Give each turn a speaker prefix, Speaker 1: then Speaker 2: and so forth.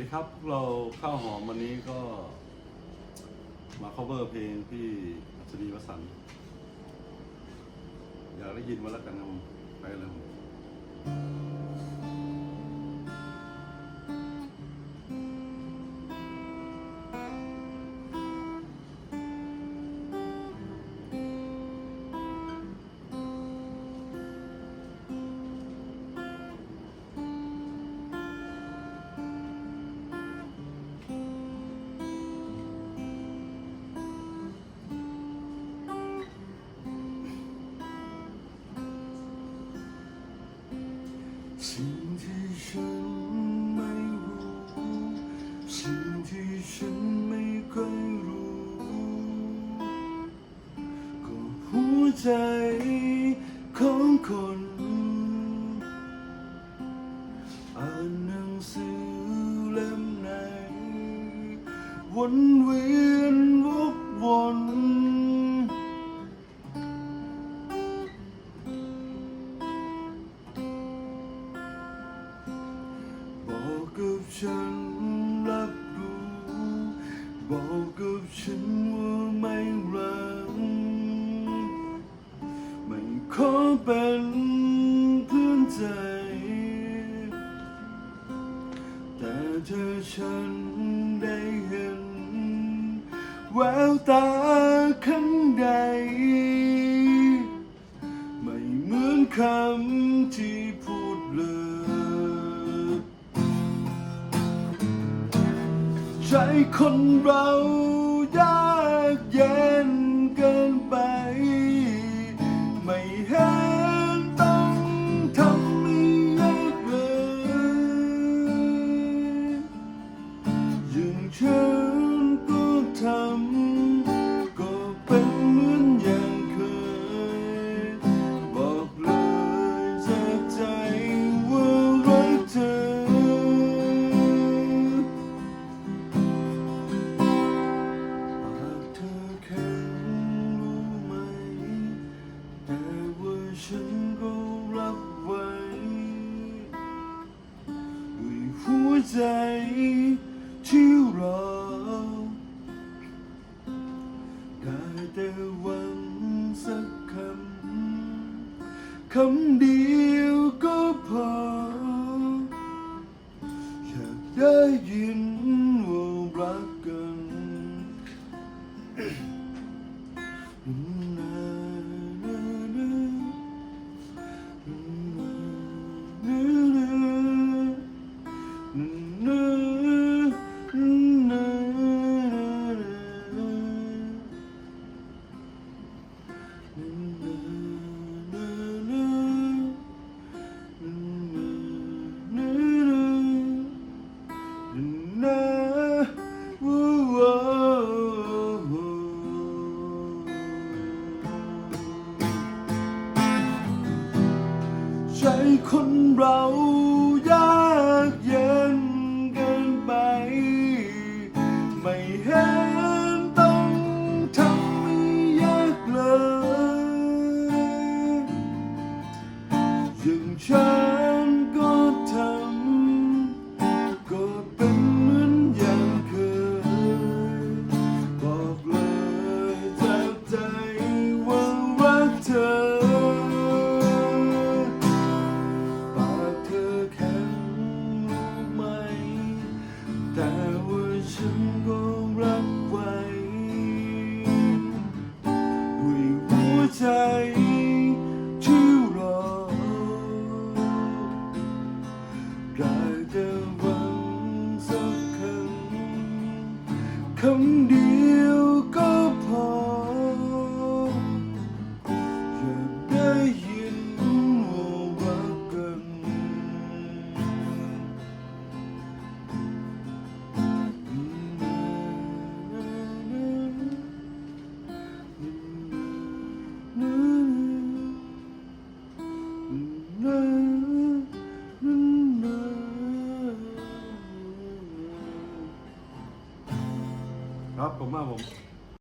Speaker 1: ดีครับพวกเราข้าวหอมวันนี้ก็ มา cover เพลงพี่อัศนีวสันต์อยากได้ยินมาแล้วกันนะผมไปเลยผม
Speaker 2: สิ่งที่ฉันไม่รู้สิ่งที่ฉันไม่เคยรู้ก็หัวใจของคนอ่านหนังสือเล่มไหนวนเวียนวกวน ฉันรับรู้ บอกกับฉันว่าไม่รักไม่ขอเป็นเพื่อนใจ แต่เธอฉันได้เห็น แววตาข้างใด ไม่เหมือนคำที่ ใจคนเรายากเย็นเกินไป ไม่เห็น ใจที่รอได้แต่หวังสักคำคำเดียว เรา คำเดียว
Speaker 1: 我ม我